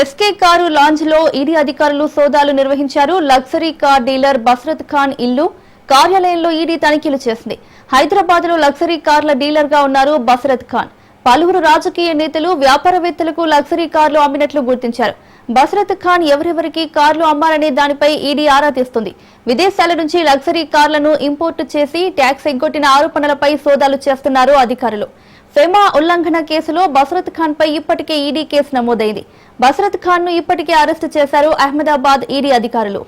SK car లాంజ్లో ED అధికారులు సోదాలు నిర్వహించారు. Luxury car dealer Basrat Khan ఇల్లు కార్యాలయంలో ఈడీ తనిఖీలు చేసింది. హైదరాబాద్లో లగ్జరీ కార్ల డీలర్గా ఉన్నారు బస్రత్ ఖాన్. పలువురు రాజకీయ నేతలు వ్యాపారవేత్తలకు లగ్జరీ కార్లు అమ్మినట్లు గుర్తించారు. బస్రత్ ఖాన్ ఎవరెవరికి కార్లు అమ్మారనే దానిపై ఈడీ ఆరా తీస్తుంది. విదేశాల నుంచి లగ్జరీ కార్లను ఇంపోర్ట్ చేసి ట్యాక్స్ ఎగ్గొట్టిన ఆరోపణలపై సోదాలు చేస్తున్నారు అధికారులు. ఫెమా ఉల్లంఘన కేసులో బసరత్ ఖాన్ పై ఇప్పటికే ఈడీ కేసు నమోదైంది. బసరత్ ఖాన్ను ఇప్పటికే అరెస్టు చేశారు అహ్మదాబాద్ ఈడీ అధికారులు.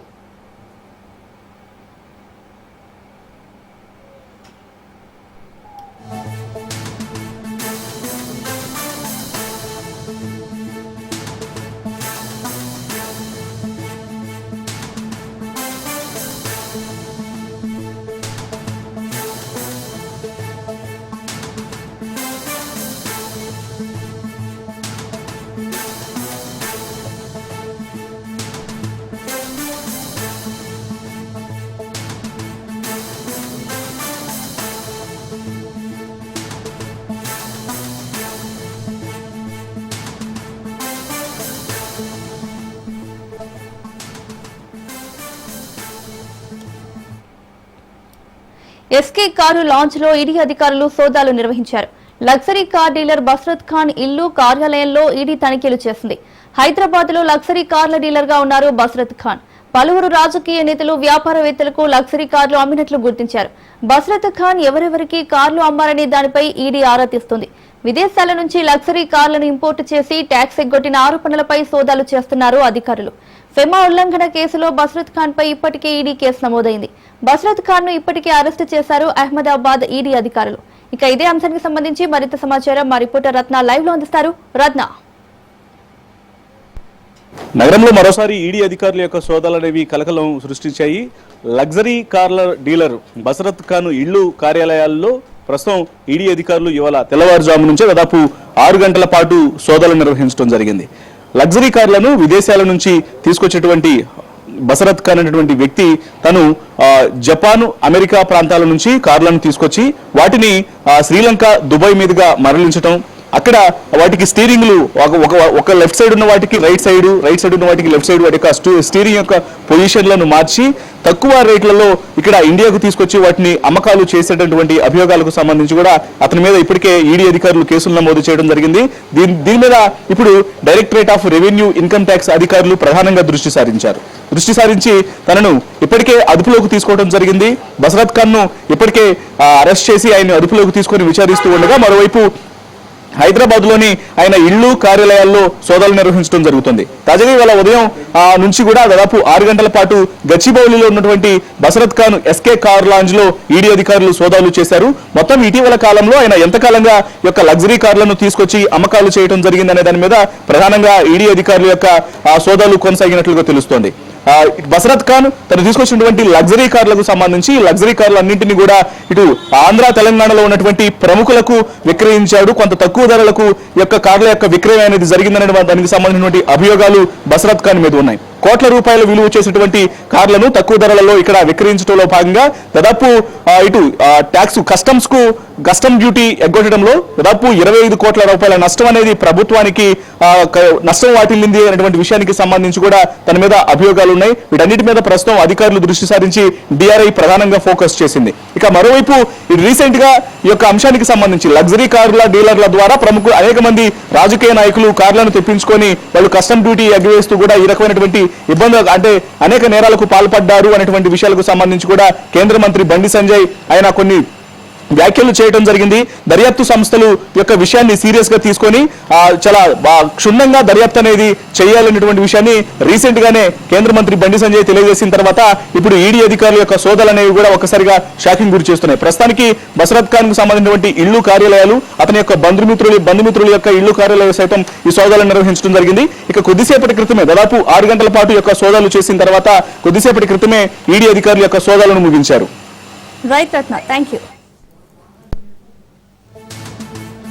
ఎస్కే కారు లాంచ్లో ఈడీ అధికారులు సోదాలు నిర్వహించారు. Luxury car dealer Basrat Khan ఇల్లు కార్యాలయంలో ఈడీ తనిఖీలు చేసింది. హైదరాబాద్లో లగ్జరీ కార్ల డీలర్గా ఉన్నారు బస్రత్ ఖాన్. పలువురు రాజకీయ నేతలు వ్యాపారవేత్తలకు లగ్జరీ కార్లు అమ్మినట్లు గుర్తించారు. బస్రత్ ఖాన్ ఎవరెవరికి కార్లు అమ్మారనే దానిపై ఈడీ ఆరా తీస్తుంది. విదేశాల నుంచి లగ్జరీ కార్లను ఇంపోర్టు చేసి ట్యాక్స్ ఎగ్గొట్టిన ఆరోపణలపై సోదాలు చేస్తున్నారు అధికారులు. ఫెమా ఉల్లంఘన కేసులో బస్రత్ ఖాన్ పై ఇప్పటికే ఈడీ కేసు నమోదైంది. బస్రత్ ఖాన్ను ఇప్పటికే అరెస్టు చేశారు అహ్మదాబాద్ ఈడీ అధికారులు. ఇక ఇదే అంశానికి సంబంధించి మరింత సమాచారం మా రిపోర్టర్ రత్న లైవ్లో అందిస్తారు. రత్న. నగరంలో మరోసారి ఈడీ అధికారుల యొక్క సోదాలు అనేవి కలకలం సృష్టించాయి. లగ్జరీ కార్ల డీలర్ బసరత్ ఖాన్ ఇళ్ళు కార్యాలయాల్లో ప్రస్తుతం ఈడీ అధికారులు ఇవాళ తెల్లవారుజాము నుంచే దాదాపు ఆరు గంటల పాటు సోదాలు నిర్వహించడం జరిగింది. లగ్జరీ కార్లను విదేశాల నుంచి తీసుకొచ్చేటువంటి బసరత్ ఖాన్ అనేటువంటి వ్యక్తి తను జపాన్ అమెరికా ప్రాంతాల నుంచి కార్లను తీసుకొచ్చి వాటిని శ్రీలంక దుబాయ్ మీదుగా మరలించటం అక్కడ వాటికి స్టీరింగ్లు ఒక ఒక లెఫ్ట్ సైడ్ ఉన్న వాటికి రైట్ సైడ్ రైట్ సైడ్ ఉన్న వాటికి లెఫ్ట్ సైడ్ వాటి యొక్క స్టీరింగ్ యొక్క పొజిషన్లను మార్చి తక్కువ రేట్లలో ఇక్కడ ఇండియాకు తీసుకొచ్చి వాటిని అమ్మకాలు చేసేటటువంటి అభియోగాలకు సంబంధించి కూడా అతని మీద ఇప్పటికే ఈడీ అధికారులు కేసులు నమోదు చేయడం జరిగింది. దీని దీని మీద ఇప్పుడు directorate of revenue income tax అధికారులు ప్రధానంగా దృష్టి సారించారు. దృష్టి సారించి తనను ఇప్పటికే అదుపులోకి తీసుకోవడం జరిగింది. బసరత్ ఖాన్ను ఇప్పటికే అరెస్ట్ చేసి ఆయన అదుపులోకి తీసుకొని విచారిస్తూ ఉండగా మరోవైపు హైదరాబాద్లోని ఆయన ఇళ్ళు కార్యాలయాల్లో సోదాలు నిర్వహించడం జరుగుతుంది. తాజాగా ఇవాళ ఉదయం నుంచి కూడా దాదాపు ఆరు గంటల పాటు గచ్చిబౌలిలో ఉన్నటువంటి బసరత్ ఖాన్ ఎస్కే కార్ లాంజ్లో ఈడీ అధికారులు సోదాలు చేశారు. మొత్తం ఇటీవల కాలంలో ఆయన ఎంతకాలంగా యొక్క లగ్జరీ కార్లను తీసుకొచ్చి అమ్మకాలు చేయడం జరిగిందనే దాని మీద ప్రధానంగా ఈడీ అధికారుల యొక్క సోదాలు కొనసాగినట్లుగా తెలుస్తోంది. బసరత్ ఖాన్ తను తీసుకొచ్చినటువంటి లగ్జరీ కార్లకు సంబంధించి లగ్జరీ కార్లన్నింటినీ కూడా ఇటు ఆంధ్ర తెలంగాణలో ఉన్నటువంటి ప్రముఖులకు విక్రయించాడు. కొంత తక్కువ ధరలకు ఈ యొక్క కార్ల యొక్క విక్రయం అనేది జరిగిందనే దానికి సంబంధించినటువంటి అభియోగాలు బసరత్ ఖాన్ మీద ఉన్నాయి. కోట్ల రూపాయల విలువ చేసినటువంటి కార్లను తక్కువ ధరలలో ఇక్కడ విక్రయించడంలో భాగంగా దాదాపు ఇటు ట్యాక్స్ కస్టమ్స్కు కస్టమ్ డ్యూటీ ఎగ్గొట్టడంలో దాదాపు ఇరవై ఐదు కోట్ల రూపాయల నష్టం అనేది ప్రభుత్వానికి నష్టం వాటిల్లింది అనేటువంటి విషయానికి సంబంధించి కూడా తన మీద అభియోగాలు ఉన్నాయి. వీటన్నిటి మీద ప్రస్తుతం అధికారులు దృష్టి సారించి డిఆర్ఐ ప్రధానంగా ఫోకస్ చేసింది. ఇక మరోవైపు రీసెంట్గా ఈ యొక్క అంశానికి సంబంధించి లగ్జరీ కార్ల డీలర్ల ద్వారా ప్రముఖ అనేక మంది రాజకీయ నాయకులు కార్లను తెప్పించుకొని వాళ్ళు కస్టమ్ డ్యూటీ ఎగ్గవేస్తూ కూడా ఈ రకమైనటువంటి ఇబ్బందులు అంటే అనేక నేరాలకు పాల్పడ్డారు అనేటువంటి విషయాలకు సంబంధించి కూడా కేంద్ర మంత్రి బండి సంజయ్ ఆయన కొన్ని వ్యాఖ్యలు చేయడం జరిగింది. దర్యాప్తు సంస్థలు యొక్క విషయాన్ని సీరియస్గా తీసుకొని చాలా క్షుణ్ణంగా దర్యాప్తు అనేది చేయాలనేటువంటి విషయాన్ని రీసెంట్ గానే కేంద్ర మంత్రి బండి సంజయ్ తెలియజేసిన తర్వాత ఇప్పుడు ఈడీ అధికారుల యొక్క సోదాలు అనేవి కూడా ఒక్కసారిగా షాకింగ్ గురి చేస్తున్నాయి. ప్రస్తుతానికి బసరత్ ఖాన్కు సంబంధించినటువంటి ఇళ్ళు కార్యాలయాలు అతని యొక్క బంధుమిత్రులు బంధుమిత్రుల యొక్క ఇళ్ళు కార్యాలయాలు సైతం ఈ సోదాలు నిర్వహించడం జరిగింది. ఇక కొద్దిసేపటి క్రితమే దాదాపు ఆరు గంటల పాటు యొక్క సోదాలు చేసిన తర్వాత కొద్దిసేపటి క్రితమే ఈడీ అధికారుల యొక్క సోదాలను ముగించారు. Right Ratna thank you